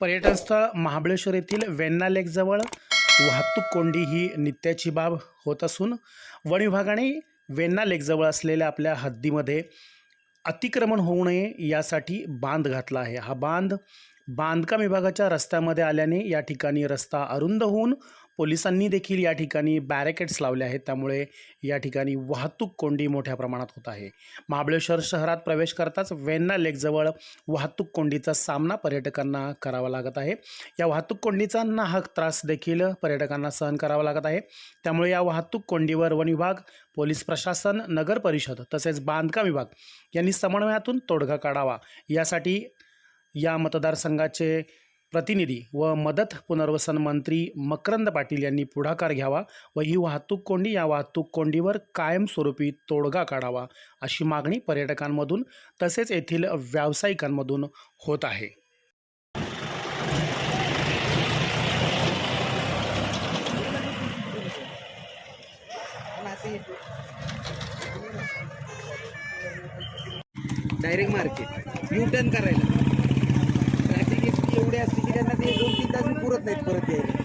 पर्यटनस्थळ महाबळेश्वर येथील वेण्णा लेकजवळ वाहतूक कोंडी ही नित्याची बाब होत असून वन विभागाने वेण्णा लेकजवळ असलेल्या आपल्या हद्दीमध्ये अतिक्रमण होऊ नये यासाठी बांध घातला आहे. हा बांध बांधकाम विभागाच्या रस्त्यामध्ये आल्याने या ठिकाणी रस्ता अरुंद होऊन पोलिसांनी देखील या ठिकाणी बॅरिकेड्स लावले आहेत. त्यामुळे या ठिकाणी वाहतूक कोंडी मोठ्या प्रमाणात होत आहे. महाबळेश्वर शहरात प्रवेश करताच वेन्ना लेकजवळ वाहतूक कोंडीचा सामना पर्यटकांना करावा लागत आहे. या वाहतूक कोंडीचा नाहक त्रास देखील पर्यटकांना सहन करावा लागत आहे. त्यामुळे या वाहतूक कोंडीवर वन विभाग पोलीस प्रशासन नगर परिषद तसेच बांधकाम विभाग यांनी समन्वयातून तोडगा काढावा. यासाठी या मतदारसंघाचे प्रतिनिधी व मदत पुनर्वसन मंत्री मकरंद पाटील यांनी पुढाकार घ्यावा व ही वाहतूक कोंडी या वाहतूक कोंडीवर कायमस्वरूपी तोडगा काढावा अशी मागणी पर्यटकांमधून तसेच येथील व्यावसायिकांमधून होत आहे. Direct market. यू टर्न करायला. ते दोन तीन तास पुरत नाहीत परत यायला